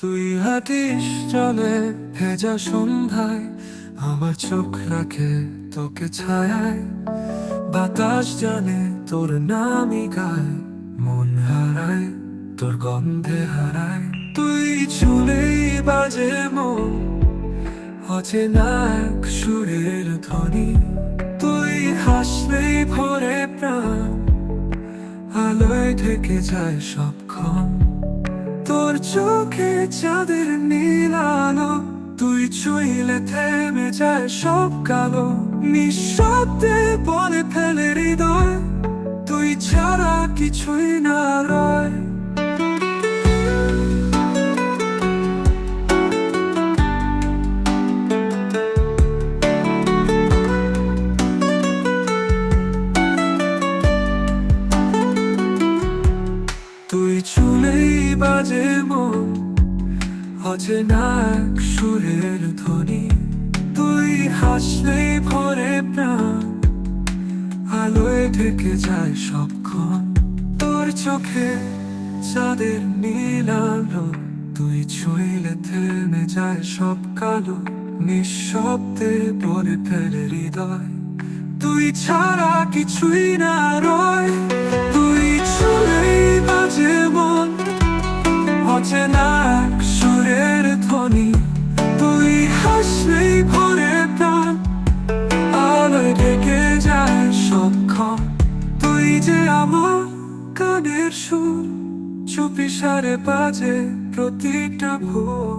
তুই হাঁটিস চলে, ভেজা সন্ধ্যায়। আমার চোখ রাখে তোকে ছায়ায়। বাতাস জানে তোর নামই গায়, মন হারায়, তোর গন্ধে হারায়। তুই চুলেই বাজে মন অচেনা এক সুরের ধ্বনি। তুই হাসলেই ভরে প্রাণ, আলোয় থেকে যায় সবক্ষণ। চোখে চাঁদের নীলানো তুই ছুইলে থেমে যায় সব কালো। নিঃশব্দে বলে ফেলে হৃদয়, তুই ছাড়া কিছুই না রয়। চুলেই বাজে মন অচেনা এক সুরের ধ্বনি। তুই হাসলেই ভরে প্রাণ, আলোয় ঢেকে যায় সবক্ষণ তোর চোখে চাঁদের নীল আলো, তুই ছুঁইলে থেমে যায় সব কালো। নিঃশব্দে বলে ফেলে হৃদয়। তুই ছাড়া কিছুই না রয়। অচেনা এক সুরের ধ্বনি তুই হাসলেই ভরে প্রাণ আলোয় ডেকে যায় সক্ষম তুই যে আমার কানের সুর চুপিসারে বাজে প্রতিটা ভোর